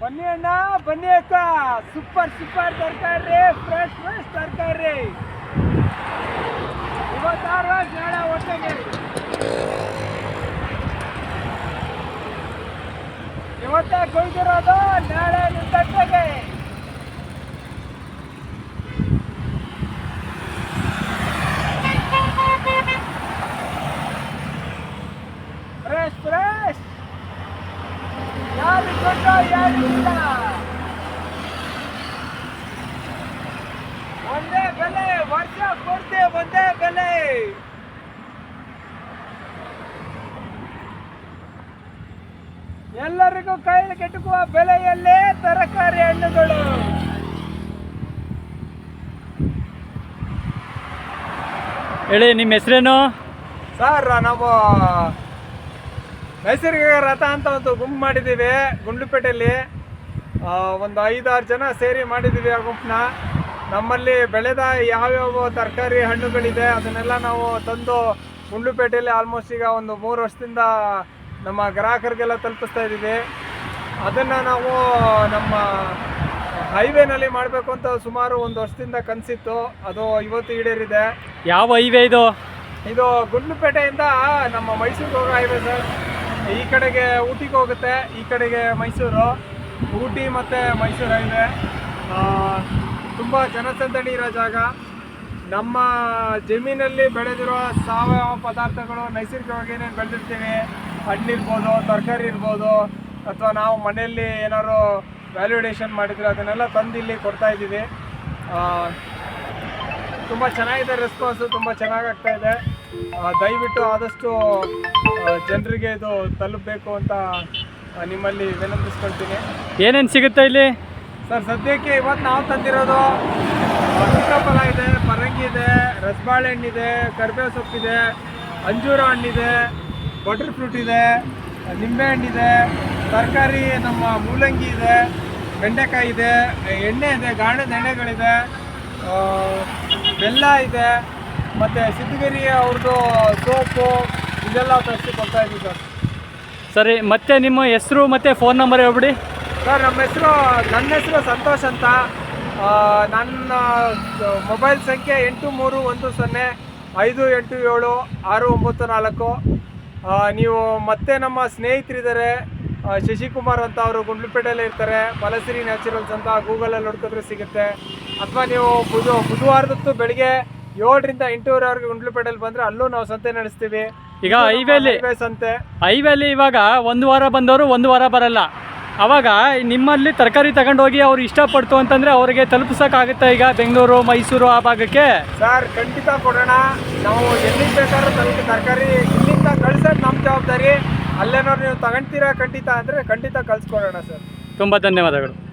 ಬನ್ನಿ ಅಣ್ಣ ಬನ್ನಿ ಅಕ್ಕ ಸೂಪರ್ ಸೂಪರ್ ತರಕಾರಿ ಫ್ರೆಶ್ ಫ್ರೆಶ್ ತರಕಾರಿ ಇವತ್ತಾರು ನಾಳೆ ಹೊಟ್ಟೆಗೆ ಇವತ್ತೇ ಕೊಯ್ದಿರೋದು ನಾಳೆ ನಿಮ್ಮ ತಟ್ಟೆಗೆ ಫ್ರೆಶ್ ಫ್ರೆಶ್ ಯಾರು ಕೊಟ್ಟ ಯಾರು ಇಲ್ಲ ಒಂದೇ ಬೆಲೆ ವರ್ಷ ಕೊಡ್ತೆ ಒಂದೇ ಬೆಲೆ ಎಲ್ಲರಿಗೂ ಕೈಲಿ ಕೆಟುಕುವ ಬೆಲೆಯಲ್ಲೇ ತರಕಾರಿ ಹಣ್ಣುಗಳು. ಹೇಳಿ ನಿಮ್ಮ ಹೆಸರೇನು? ಸರ್ ನಾವು ನೈಸರ್ಗಿಕ ರಥ ಅಂತ ಒಂದು ಗುಂಪು ಮಾಡಿದ್ದೀವಿ ಗುಂಡ್ಲುಪೇಟೆಯಲ್ಲಿ. ಒಂದು ಐದಾರು ಜನ ಸೇರಿ ಮಾಡಿದ್ದೀವಿ ಆ ಗುಂಪನ್ನ. ನಮ್ಮಲ್ಲಿ ಬೆಳೆದ ಯಾವ್ಯಾವ ತರಕಾರಿ ಹಣ್ಣುಗಳಿದೆ ಅದನ್ನೆಲ್ಲ ನಾವು ತಂದು ಗುಂಡ್ಲುಪೇಟೆಯಲ್ಲಿ ಆಲ್ಮೋಸ್ಟ್ ಈಗ ಒಂದು ಮೂರು ವರ್ಷದಿಂದ ನಮ್ಮ ಗ್ರಾಹಕರಿಗೆಲ್ಲ ತಲುಪಿಸ್ತಾ ಇದ್ದೀವಿ. ಅದನ್ನು ನಾವು ನಮ್ಮ ಹೈವೇನಲ್ಲಿ ಮಾಡಬೇಕು ಅಂತ ಸುಮಾರು ಒಂದು ವರ್ಷದಿಂದ ಕನಸಿತ್ತು. ಅದು ಇವತ್ತು ಈಡೇರಿದೆ. ಯಾವ ಹೈವೇ ಇದು? ಇದು ಗುಂಡ್ಲುಪೇಟೆಯಿಂದ ನಮ್ಮ ಮೈಸೂರಿಗೆ ಹೋಗೋ ಹೈವೇ ಸರ್. ಈ ಕಡೆಗೆ ಊಟಿಗೆ ಹೋಗುತ್ತೆ. ಈ ಕಡೆಗೆ ಮೈಸೂರು. ಊಟಿ ಮತ್ತು ಮೈಸೂರು ಹೈವೇ. ತುಂಬ ಜನಸಂದಣಿ ಇರೋ ಜಾಗ. ನಮ್ಮ ಜಮೀನಲ್ಲಿ ಬೆಳೆದಿರೋ ಸಾವಯವ ಪದಾರ್ಥಗಳು ನೈಸರ್ಗಿಕವಾಗಿ ಏನೇನು ಬೆಳೆದಿರ್ತೀವಿ ಹಣ್ಣಿರ್ಬೋದು ತರಕಾರಿ ಇರ್ಬೋದು ಅಥವಾ ನಾವು ಮನೆಯಲ್ಲಿ ಏನಾದ್ರು ವ್ಯಾಲ್ಯೂಡೇಷನ್ ಮಾಡಿದ್ರೆ ಅದನ್ನೆಲ್ಲ ತಂದು ಇಲ್ಲಿ ಕೊಡ್ತಾ ಇದ್ದೀವಿ. ತುಂಬ ಚೆನ್ನಾಗಿದೆ ರೆಸ್ಪಾನ್ಸು ತುಂಬ ಚೆನ್ನಾಗಿ ಆಗ್ತಾ ಇದೆ. ದಯವಿಟ್ಟು ಆದಷ್ಟು ಜನರಿಗೆ ಇದು ತಲುಪಬೇಕು ಅಂತ ನಿಮ್ಮಲ್ಲಿ ವಿನಂತಿಸ್ಕೊಳ್ತೀನಿ. ಏನೇನು ಸಿಗುತ್ತೆ ಇಲ್ಲಿ? ಸರ್ ಸದ್ಯಕ್ಕೆ ಇವತ್ತು ನಾವು ತಂದಿರೋದು ಚಿಕ್ಕಪ್ಪಲ ಇದೆ ಪರಂಗಿ ಇದೆ ರಸಬಾಳೆ ಹಣ್ಣಿದೆ ಕರಿಬೇವು ಸೊಪ್ಪಿದೆ ಅಂಜೂರ ಹಣ್ಣಿದೆ ಬಟರ್ ಫ್ರೂಟ್ ಇದೆ ನಿಂಬೆ ಇದೆ ತರಕಾರಿ ನಮ್ಮ ಮೂಲಂಗಿ ಇದೆ ಬೆಂಡೆಕಾಯಿ ಇದೆ ಎಣ್ಣೆ ಇದೆ ಗಾಣದ ಎಣ್ಣೆಗಳಿದೆ ಬೆಲ್ಲ ಇದೆ ಮತ್ತು ಸಿದ್ಧಗಿರಿ ಅವ್ರದ್ದು ಸೋಪು ಇದೆಲ್ಲ ತರಿಸಿ ಕೊಡ್ತಾ ಇದ್ದೀವಿ ಸರ್. ಸರಿ ಮತ್ತೆ ನಿಮ್ಮ ಹೆಸರು ಮತ್ತು ಫೋನ್ ನಂಬರ್ ಹೇಳ್ಬಿಡಿ. ಸರ್ ನಮ್ಮ ಹೆಸರು ನನ್ನ ಹೆಸರು ಸಂತೋಷ್ ಅಂತ. ನನ್ನ ಮೊಬೈಲ್ ಸಂಖ್ಯೆ ಎಂಟು ಮೂರು ಒಂದು ಸೊನ್ನೆ ಐದು ಎಂಟು ಏಳು ಆರು ಒಂಬತ್ತು ನಾಲ್ಕು. ನೀವು ಮತ್ತೆ ನಮ್ಮ ಸ್ನೇಹಿತರಿದ್ದಾರೆ. ಶಶಿಕುಮಾರ್ ಅಂತ ಅವರು ಗುಂಡ್ಲುಪೇಟೆಯಲ್ಲೇ ಇರ್ತಾರೆ. ಮಲಸಿರಿ ನ್ಯಾಚುರಲ್ಸ್ ಅಂತ ಗೂಗಲಲ್ಲಿ ನೋಡ್ಕೊಂಡ್ರೆ ಸಿಗುತ್ತೆ. ಅಥವಾ ನೀವು ಬುಧ ಬುಧವಾರದತ್ತು ಬೆಳಿಗ್ಗೆ ಏಳರಿಂದ ಎಂಟೂವರೆವರೆಗೆ ಗುಂಡ್ಲುಪೇಟೆಯಲ್ಲಿ ಬಂದರೆ ಅಲ್ಲೂ ನಾವು ಸಂತೆ ನಡೆಸ್ತೀವಿ. ಈಗ ಹೈವೇಲಿ ಹೈವೇ ಸಂತೆ. ಹೈವೇಲಿ ಇವಾಗ ಒಂದು ವಾರ ಬಂದವರು ಒಂದು ವಾರ ಬರಲ್ಲ. ಅವಾಗ ನಿಮ್ಮಲ್ಲಿ ತರಕಾರಿ ತಗೊಂಡೋಗಿ ಅವ್ರು ಇಷ್ಟಪಡ್ತು ಅಂತಂದರೆ ಅವ್ರಿಗೆ ತಲುಪಿಸೋಕ್ಕಾಗುತ್ತಾ ಈಗ ಬೆಂಗಳೂರು ಮೈಸೂರು ಆ ಭಾಗಕ್ಕೆ? ಸರ್ ಖಂಡಿತ ಕೊಡೋಣ. ನಾವು ಎಲ್ಲಿಗೆ ಬೇಕಾದ್ರೂ ತಲುಪಿ ತರಕಾರಿ ಇಲ್ಲಿಂದ ಕಳ್ಸೋದು ನಮ್ಮ ಜವಾಬ್ದಾರಿ. ಅಲ್ಲೇನಾದ್ರು ನೀವು ತಗೊಂತೀರಾ ಖಂಡಿತ ಅಂದರೆ ಖಂಡಿತ ಕಳ್ಸಿಕೊಡೋಣ ಸರ್. ತುಂಬ ಧನ್ಯವಾದಗಳು.